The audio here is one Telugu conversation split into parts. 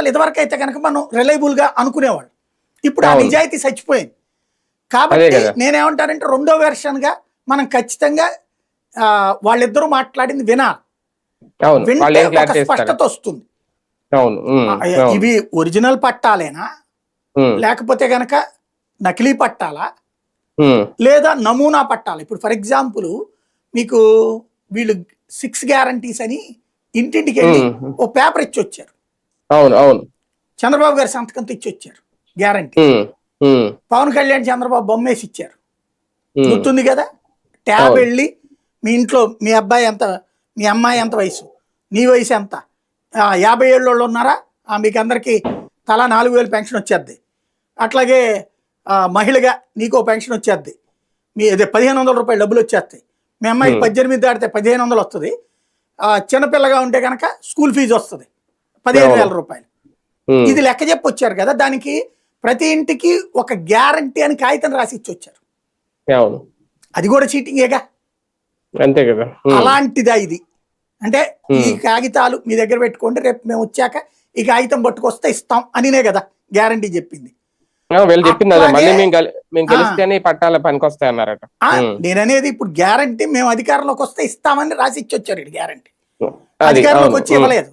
వార్తలు ఇదివరకు అయితే కనుక మనం రిలయబుల్గా అనుకునేవాళ్ళు. ఇప్పుడు ఆ. నిజాయితీ చచ్చిపోయింది. కాబట్టి. నేనేమంటానంటే రెండో వెర్షన్గా మనం ఖచ్చితంగా వాళ్ళిద్దరూ మాట్లాడింది వినాలి. వింటే ఒక స్పష్టత వస్తుంది. ఇవి ఒరిజినల్ పట్టాలేనా? లేకపోతే గనక నకిలీ పట్టాలా? లేదా నమూనా పట్టాలి? ఇప్పుడు ఫర్ ఎగ్జాంపుల్ మీకు వీళ్ళు సిక్స్ గ్యారంటీస్ అని ఇంటింటికి వెళ్ళి ఓ పేపర్ ఇచ్చి వచ్చారు అవును అవును. చంద్రబాబు గారి సంతకంతో ఇచ్చి వచ్చారు గ్యారంటీ పవన్ కళ్యాణ్ చంద్రబాబు బొమ్మేసి ఇచ్చారు గుర్తుంది కదా? ట్యాబ్. వెళ్ళి మీ ఇంట్లో మీ అబ్బాయి ఎంత మీ అమ్మాయి ఎంత వయసు? నీ వయసు ఎంత? ఆ, యాభై ఏళ్ళు వాళ్ళు ఉన్నారా? ఆ, మీకు అందరికీ తలా నాలుగు వేలు పెన్షన్ వచ్చేద్ది. అట్లాగే ఆ, మహిళగా నీకో పెన్షన్ వచ్చేద్ది. మీ అదే పదిహేను వందల రూపాయలు డబ్బులు వచ్చేస్తాయి. మీ అమ్మాయికి. పద్దెనిమిది దాటితే పదిహేను వందలు వస్తుంది. చిన్నపిల్లగా ఉంటే కనుక స్కూల్ ఫీజు వస్తుంది. పదిహేను వేల. రూపాయలు. ఇది లెక్క చెప్పి వచ్చారు కదా దానికి ప్రతి ఇంటికి ఒక గ్యారంటీ అని కాగితం రాసి ఇచ్చి వచ్చారు. అది కూడా చీటింగేగా? అంతే కదా. అలాంటిదా ఇది? అంటే ఈ. కాగితాలు మీ దగ్గర పెట్టుకోండి రేపు మేము వచ్చాక ఈ కాగితం పట్టుకొస్తే ఇస్తాం అనినే కదా గ్యారంటీ చెప్పింది. వీళ్ళు మళ్ళీ మేము. గెలిస్తేనే అన్నారట. నేననేది ఇప్పుడు గ్యారంటీ మేము అధికారంలోకి వస్తే ఇస్తామని రాసి ఇచ్చి వచ్చారు గ్యారంటీ. అధికారంలోకి వచ్చి ఇవ్వలేదు.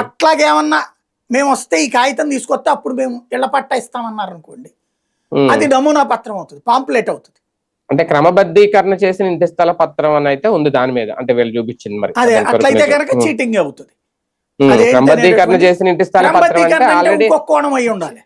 అట్లాగేమన్నా మేము వస్తే ఈ కాగితం తీసుకొస్తే అప్పుడు మేము ఇళ్ళ పట్టా ఇస్తామన్నారు అనుకోండి. అది నమూనా పత్రం అవుతుంది పాంప్లెట్ అవుతుంది. అంటే క్రమబద్ధీకరణ చేసిన ఇంటి స్థల పత్రం అని అయితే ఉంది దాని మీద అంటే వీళ్ళు చూపించింది మరి. అదే అట్లయితే. కనుక చీటింగ్ అవుతుంది. క్రమబద్ధీకరణ చేసిన ఇంటి స్థల పత్రం ఆల్రెడీ కోణం అయి ఉండాలి.